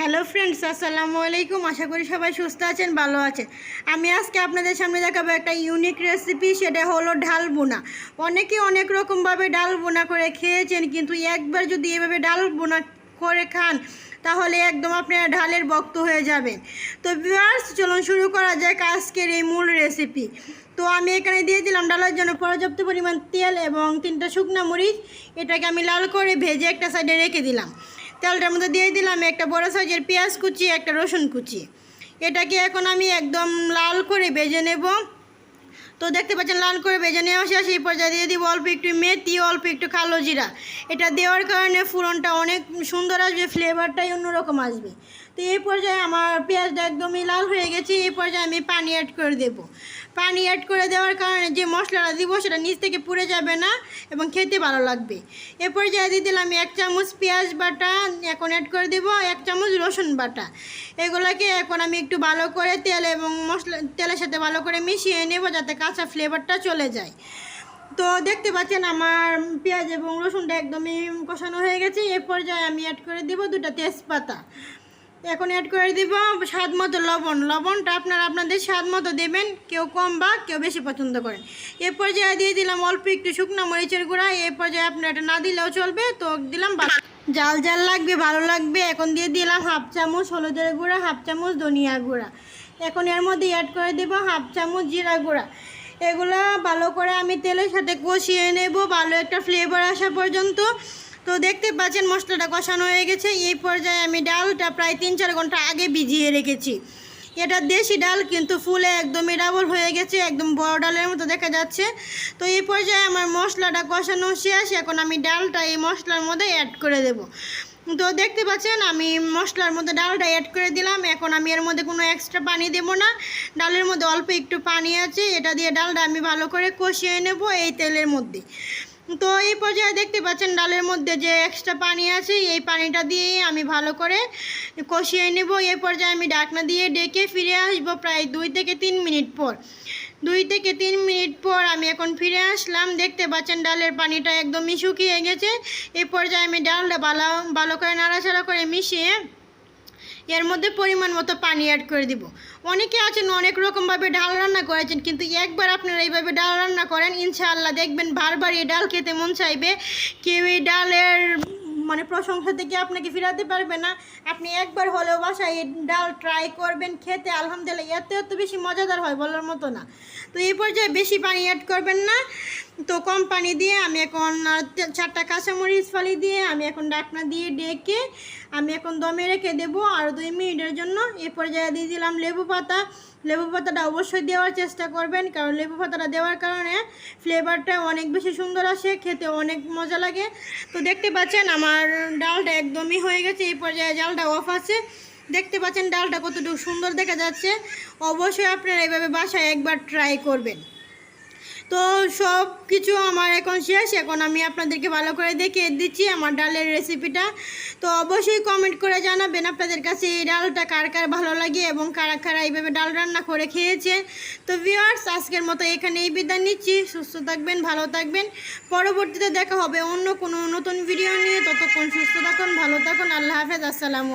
Hello friends, আসসালামু আলাইকুম। আশা করি সবাই সুস্থ আছেন, ভালো আছেন। আমি আজকে আপনাদের সামনে দেখাবো একটা ইউনিক রেসিপি সেটা হলো ডাল বোনা অনেকে অনেক রকমভাবে ডাল বোনা করে খেয়েছেন, কিন্তু একবার যদি এভাবে ডাল বোনা করে খান, তাহলে একদম আপনারা ঢালের বক্ত হয়ে যাবেন। তো ভিউয়ার্স চলুন শুরু করা যাক আজকের এই মূল রেসিপি তো আমি এখানে দিয়ে দিলাম ডালের জন্য পর্যাপ্ত পরিমাণ তেল এবং তিনটা শুকনা মরিচ। এটাকে আমি লাল করে ভেজে একটা সাইডে রেখে দিলাম। তেলটার মধ্যে দিয়ে দিলাম একটা বড় সাইজের পেঁয়াজ কুচি, একটা রসুন কুচি। এটাকে এখন আমি একদম লাল করে ভেজে নেব। তো দেখতে পাচ্ছেন, লাল করে ভেজে নেওয়া শেষ। এই পর্যায়ে দিয়ে দিব অল্প একটু মেথি, অল্প একটু কালো জিরা। এটা দেওয়ার কারণে ফুরনটা অনেক সুন্দর আসবে, ফ্লেভারটাই অন্যরকম আসবে। তো এই পর্যায়ে আমার পেঁয়াজটা একদমই লাল হয়ে গেছে। এই পর্যায়ে আমি পানি অ্যাড করে দেব। পানি অ্যাড করে দেওয়ার কারণে যে মশলাটা দিব সেটা নিচ থেকে পুড়ে যাবে না এবং খেতে ভালো লাগবে। এ পর্যায়ে দিয়ে দিলাম এক চামচ পেঁয়াজ বাটা, এখন অ্যাড করে দেব এক চামচ রসুন বাটা। এগুলোকে এখন আমি একটু ভালো করে তেল এবং মশলা, তেলের সাথে ভালো করে মিশিয়ে নেব যাতে কাঁচা ফ্লেভারটা চলে যায়। তো দেখতে পাচ্ছেন আমার পেঁয়াজ এবং রসুনটা একদমই কষানো হয়ে গেছে। এ পর্যায়ে আমি অ্যাড করে দেব দুটা তেজপাতা। এখন অ্যাড করে দিব স্বাদ মতো লবণ। লবণটা আপনারা আপনাদের স্বাদ মতো দেবেন, কেউ কম বা কেউ বেশি পছন্দ করেন। এ পর্যায়ে দিয়ে দিলাম অল্প একটু শুকনো মরিচের গুঁড়া। এ পর্যায়ে আপনারা এটা না দিলেও চলবে, তো দিলাম জাল জাল লাগবে, ভালো লাগবে। এখন দিয়ে দিলাম হাফ চামচ হলুদের গুঁড়া, হাফ চামচ ধনিয়া গুঁড়া। এখন এর মধ্যে অ্যাড করে দেব হাফ চামচ জিরা গুঁড়া। এগুলো ভালো করে আমি তেলের সাথে কষিয়ে নেব, ভালো একটা ফ্লেভার আসা পর্যন্ত। তো দেখতে পাচ্ছেন মশলাটা কষানো হয়ে গেছে। এই পর্যায়ে আমি ডালটা প্রায় তিন চার ঘণ্টা আগে ভিজিয়ে রেখেছি। এটা দেশি ডাল, কিন্তু ফুলে একদমই ডাবল হয়ে গেছে, একদম বড় ডালের মতো দেখা যাচ্ছে। তো এই পর্যায়ে আমার মশলাটা কষানো শেষ, এখন আমি ডালটা এই মশলার মধ্যে অ্যাড করে দেব। তো দেখতে পাচ্ছেন, আমি মশলার মধ্যে ডালটা অ্যাড করে দিলাম। এখন আমি এর মধ্যে কোনো এক্সট্রা পানি দেব না। ডালের মধ্যে অল্প একটু পানি আছে, এটা দিয়ে ডালটা আমি ভালো করে কষিয়ে নেব এই তেলের মধ্যে। তো এই পর্যায়ে দেখতে পাচ্ছেন ডালের মধ্যে যে এক্সট্রা পানি আছে, এই পানিটা দিয়ে আমি ভালো করে কষিয়ে নেব। এই পর্যায়ে আমি ডাকনা দিয়ে ডেকে ফিরে আসব প্রায় দুই থেকে তিন মিনিট পর। দুই থেকে তিন মিনিট পর আমি এখন ফিরে আসলাম। দেখতে পাচ্ছেন ডালের পানিটা একদমই শুকিয়ে গেছে। এই পর্যায়ে আমি ডালটা ভালো ভালো করে নাড়াচাড়া করে মিশিয়ে এর মধ্যে পরিমাণ মতো পানি অ্যাড করে দিব। অনেকে আছেন, অনেক রকমভাবে ডাল রান্না করেছেন, কিন্তু একবার আপনারা এইভাবে ডাল রান্না করেন, ইনশাআল্লাহ দেখবেন বারবার এই ডাল খেতে মন চাইবে। কেউ এই ডালের মানে প্রশংসা থেকে আপনাকে ফিরাতে পারবে না। আপনি একবার হলেও বাসায় এই ডাল ট্রাই করবেন, খেতে আলহামদুলিল্লাহ এত এত বেশি মজাদার হয় বলার মতো না। তো এই পর্যায়ে বেশি পানি অ্যাড করবেন না। তো কম পানি দিয়ে আমি এখন চারটা কাঁচামরিচ ফালি দিয়ে আমি এখন ডাকনা দিয়ে ডেকে আমি এখন দমে রেখে দেবো আর দুই মিনিটের জন্য। এ পর্যায়ে দিয়ে দিলাম লেবু পাতা। লেবু পাতাটা অবশ্যই দেওয়ার চেষ্টা করবেন কারণ লেবু পাতাটা দেওয়ার কারণে ফ্লেভারটা অনেক বেশি সুন্দর আসে, খেতে অনেক মজা লাগে। তো দেখতে পাচ্ছেন আমার ডালটা একদমই হয়ে গেছে, এই পর্যায়ে জালটা অফ আছে। দেখতে পাচ্ছেন ডালটা কতটুকু সুন্দর দেখা যাচ্ছে। অবশ্যই আপনারা এইভাবে বাসায় একবার ট্রাই করবেন। তো সব কিছু আমার এখন শেষ। এখন আমি আপনাদেরকে ভালো করে দেখিয়ে দিচ্ছি আমার ডালের রেসিপিটা তো অবশ্যই কমেন্ট করে জানাবেন আপনাদের কাছে এই ডালটা কার কার ভালো লাগে এবং কারা কারা এইভাবে ডাল রান্না করে খেয়েছে। তো ভিওয়ার্স আজকের মতো এখানেই বিদায় নিচ্ছি। সুস্থ থাকবেন, ভালো থাকবেন। পরবর্তীতে দেখা হবে অন্য কোনো নতুন ভিডিও নিয়ে। ততক্ষণ সুস্থ থাকুন, ভালো থাকুন। আল্লাহ হাফেজ, আসসালামু